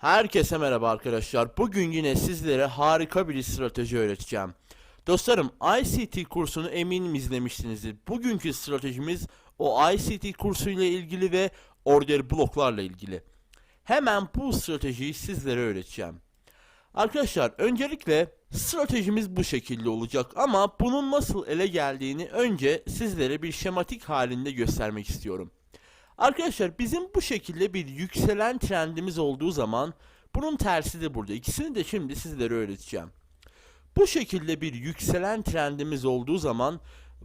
Herkese merhaba arkadaşlar. Bugün yine sizlere harika bir strateji öğreteceğim. Dostlarım ICT kursunu eminim izlemişsinizdir. Bugünkü stratejimiz o ICT kursu ile ilgili ve order bloklarla ilgili. Hemen bu stratejiyi sizlere öğreteceğim. Arkadaşlar öncelikle stratejimiz bu şekilde olacak ama bunun nasıl ele geldiğini önce sizlere bir şematik halinde göstermek istiyorum. Arkadaşlar bizim bu şekilde bir yükselen trendimiz olduğu zaman bunun tersi de burada. İkisini de şimdi sizlere öğreteceğim. Bu şekilde bir yükselen trendimiz olduğu zaman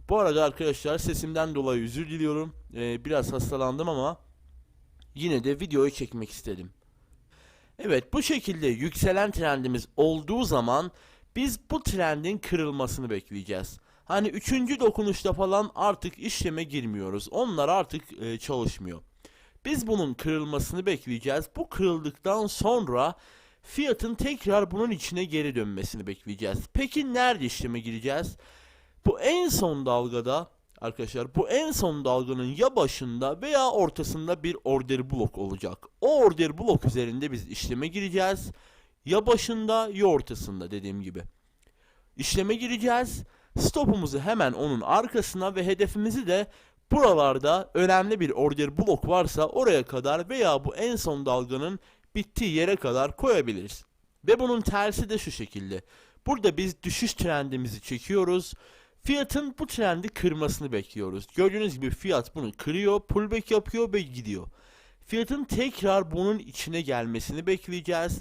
bu arada arkadaşlar sesimden dolayı özür diliyorum. Ee, biraz hastalandım ama yine de videoyu çekmek istedim. Evet bu şekilde yükselen trendimiz olduğu zaman biz bu trendin kırılmasını bekleyeceğiz. Hani üçüncü dokunuşta falan artık işleme girmiyoruz. Onlar artık e, çalışmıyor. Biz bunun kırılmasını bekleyeceğiz. Bu kırıldıktan sonra fiyatın tekrar bunun içine geri dönmesini bekleyeceğiz. Peki nerede işleme gireceğiz? Bu en son dalgada arkadaşlar bu en son dalganın ya başında veya ortasında bir order blok olacak. O order blok üzerinde biz işleme gireceğiz. Ya başında ya ortasında dediğim gibi. İşleme gireceğiz. Stopumuzu hemen onun arkasına ve hedefimizi de buralarda önemli bir order blok varsa oraya kadar veya bu en son dalganın bittiği yere kadar koyabiliriz. Ve bunun tersi de şu şekilde. Burada biz düşüş trendimizi çekiyoruz. Fiyatın bu trendi kırmasını bekliyoruz. Gördüğünüz gibi fiyat bunu kırıyor, pullback yapıyor ve gidiyor. Fiyatın tekrar bunun içine gelmesini bekleyeceğiz.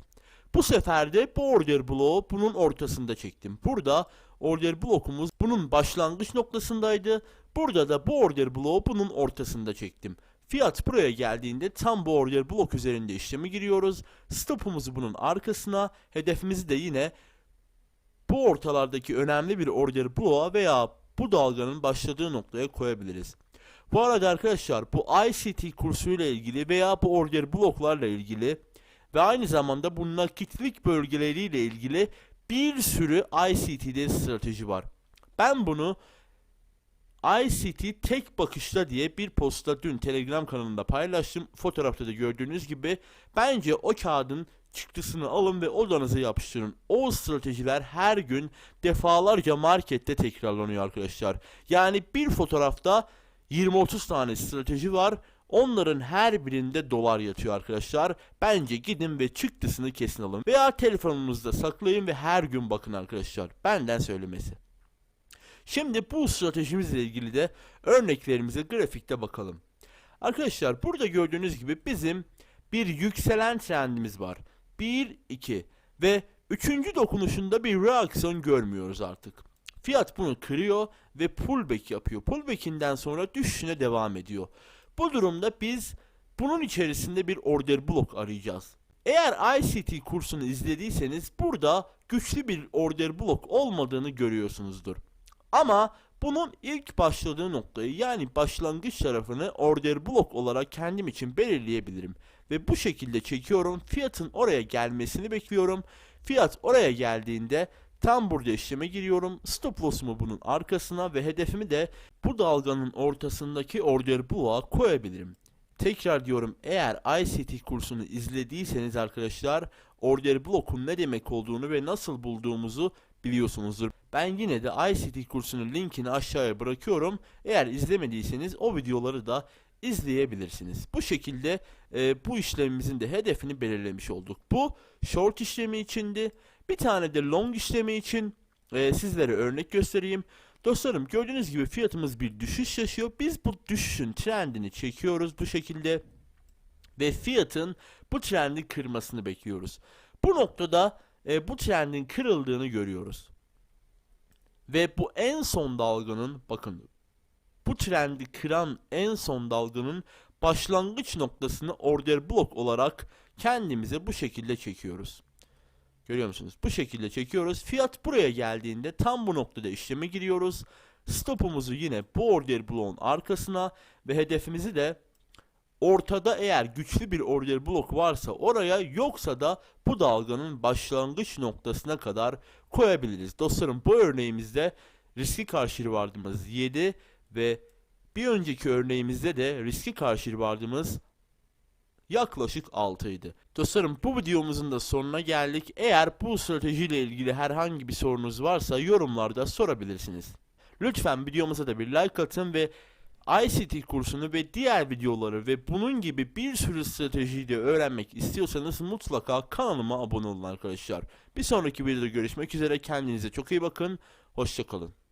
Bu sefer de bu order bloğu bunun ortasında çektim. Burada order blokumuz bunun başlangıç noktasındaydı. Burada da bu order bloğu bunun ortasında çektim. Fiyat buraya geldiğinde tam bu order blok üzerinde işlemi giriyoruz. Stopumuzu bunun arkasına, hedefimizi de yine bu ortalardaki önemli bir order bloğa veya bu dalganın başladığı noktaya koyabiliriz. Bu arada arkadaşlar bu ICT kursuyla ilgili veya bu order bloklarla ilgili ve aynı zamanda bu nakitlik bölgeleriyle ilgili bir sürü ICT'de strateji var. Ben bunu ICT tek bakışta diye bir posta dün Telegram kanalında paylaştım. Fotoğrafta da gördüğünüz gibi bence o kağıdın çıktısını alın ve odanıza yapıştırın. O stratejiler her gün defalarca markette tekrarlanıyor arkadaşlar. Yani bir fotoğrafta 20-30 tane strateji var. Onların her birinde dolar yatıyor arkadaşlar. Bence gidin ve çıktısını kesin alın. Veya telefonunuzda saklayın ve her gün bakın arkadaşlar. Benden söylemesi. Şimdi bu stratejimizle ilgili de örneklerimize grafikte bakalım. Arkadaşlar burada gördüğünüz gibi bizim bir yükselen trendimiz var. 1, 2 ve üçüncü dokunuşunda bir reaksiyon görmüyoruz artık. Fiyat bunu kırıyor ve pullback yapıyor. Pullback'inden sonra düşüşüne devam ediyor. Bu durumda biz bunun içerisinde bir order blok arayacağız. Eğer ICT kursunu izlediyseniz burada güçlü bir order blok olmadığını görüyorsunuzdur. Ama bunun ilk başladığı noktayı yani başlangıç tarafını order blok olarak kendim için belirleyebilirim. Ve bu şekilde çekiyorum. Fiyatın oraya gelmesini bekliyorum. Fiyat oraya geldiğinde tam burada işleme giriyorum. Stop loss'umu bunun arkasına ve hedefimi de bu dalganın ortasındaki order bloğa koyabilirim. Tekrar diyorum eğer ICT kursunu izlediyseniz arkadaşlar order blokun ne demek olduğunu ve nasıl bulduğumuzu biliyorsunuzdur. Ben yine de ICT kursunun linkini aşağıya bırakıyorum. Eğer izlemediyseniz o videoları da izleyebilirsiniz. Bu şekilde e, bu işlemimizin de hedefini belirlemiş olduk. Bu short işlemi içindi. Bir tane de long işlemi için e, sizlere örnek göstereyim. Dostlarım gördüğünüz gibi fiyatımız bir düşüş yaşıyor. Biz bu düşüşün trendini çekiyoruz bu şekilde. Ve fiyatın bu trendi kırmasını bekliyoruz. Bu noktada e, bu trendin kırıldığını görüyoruz. Ve bu en son dalganın bakın bu trendi kıran en son dalganın başlangıç noktasını order blok olarak kendimize bu şekilde çekiyoruz. Görüyor musunuz? Bu şekilde çekiyoruz. Fiyat buraya geldiğinde tam bu noktada işleme giriyoruz. Stopumuzu yine bu order bloğun arkasına ve hedefimizi de ortada eğer güçlü bir order blok varsa oraya yoksa da bu dalganın başlangıç noktasına kadar koyabiliriz. Dostlarım bu örneğimizde riski karşı rivardımız 7 ve bir önceki örneğimizde de riski karşı rivardımız yaklaşık 6 idi. Dostlarım bu videomuzun da sonuna geldik. Eğer bu stratejiyle ilgili herhangi bir sorunuz varsa yorumlarda sorabilirsiniz. Lütfen videomuza da bir like atın ve ICT kursunu ve diğer videoları ve bunun gibi bir sürü stratejiyi de öğrenmek istiyorsanız mutlaka kanalıma abone olun arkadaşlar. Bir sonraki videoda görüşmek üzere kendinize çok iyi bakın. Hoşçakalın.